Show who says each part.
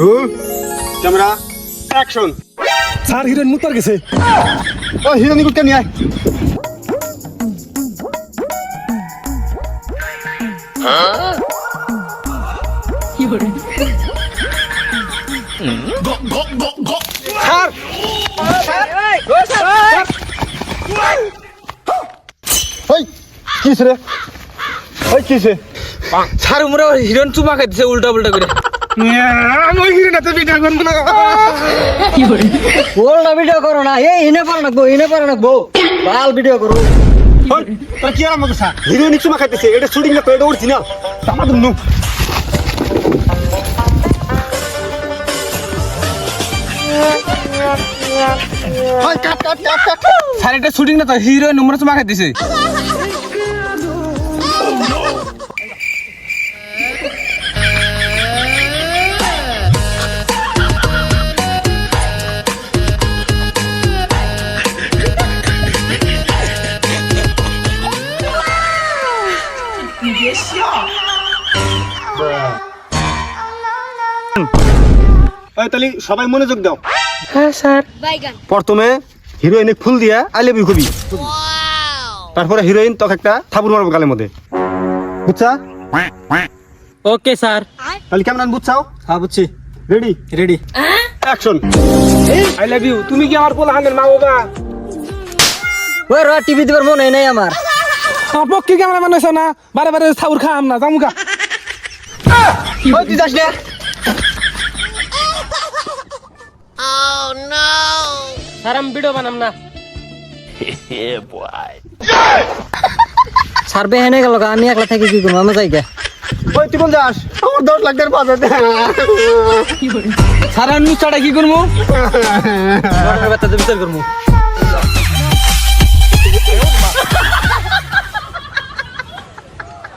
Speaker 1: Roll camera action
Speaker 2: sir heroine মুতার গেছে।
Speaker 1: ও heroine গুটকে নিয়ে kiss রে? ওই কিসে?
Speaker 3: স্যার উমরা হিরোইন চুমা খাইতেছে উল্টা উল্টা করে।
Speaker 1: ওই হিরোটা ভিডিও করব না
Speaker 4: ওল্ড ভিডিও করো না এই ইনে পার নাকবো ইনে পার নাকবো। বাল ভিডিও করো।
Speaker 1: তোর কি আর আমাকে হিরো নিচু মাখাইতেছে এটা শুটিং না তো এটা অরিজিনাল আমাদের no cut cut cut cut
Speaker 3: sir এটা শুটিং না তো হিরোইন উমরা চুমা খাইতেছে।
Speaker 1: ওই তাহলে সবাই মনোযোগ দাও।
Speaker 3: হ্যাঁ স্যার।
Speaker 1: প্রথমে হিরোইনে ফুল দিয়া আই লাভ ইউ কবি। তারপরে হিরোইন তোকে একটা থাপুর মারবো গালের মধ্যে। বুঝছা?
Speaker 3: Okay sir.
Speaker 1: তাহলে কেমন বুঝছাও?
Speaker 4: হ্যাঁ বুঝছি।
Speaker 1: Ready
Speaker 4: ready
Speaker 1: action
Speaker 3: I love you তুমি কি আমার পোলা হানের মা বাবা
Speaker 4: ওই র টিভি দিবার মনে নাই আমার।
Speaker 2: পক্ষে ক্যামেরা মানুষ না? বারে বারে সাউর খাম না জামুকা
Speaker 1: তুই যাস না।
Speaker 3: স্যার আমি ভিডিও বানাম না।
Speaker 4: স্যার বেহেনে গেল গা, আমি একলা থাকি কি করব? আমি যাই গে
Speaker 1: ওই তুই কোন যাস? আমার দশ লাখ টাকার বাজার
Speaker 3: স্যার আমি চাটা কি করব?
Speaker 4: বিচার করব।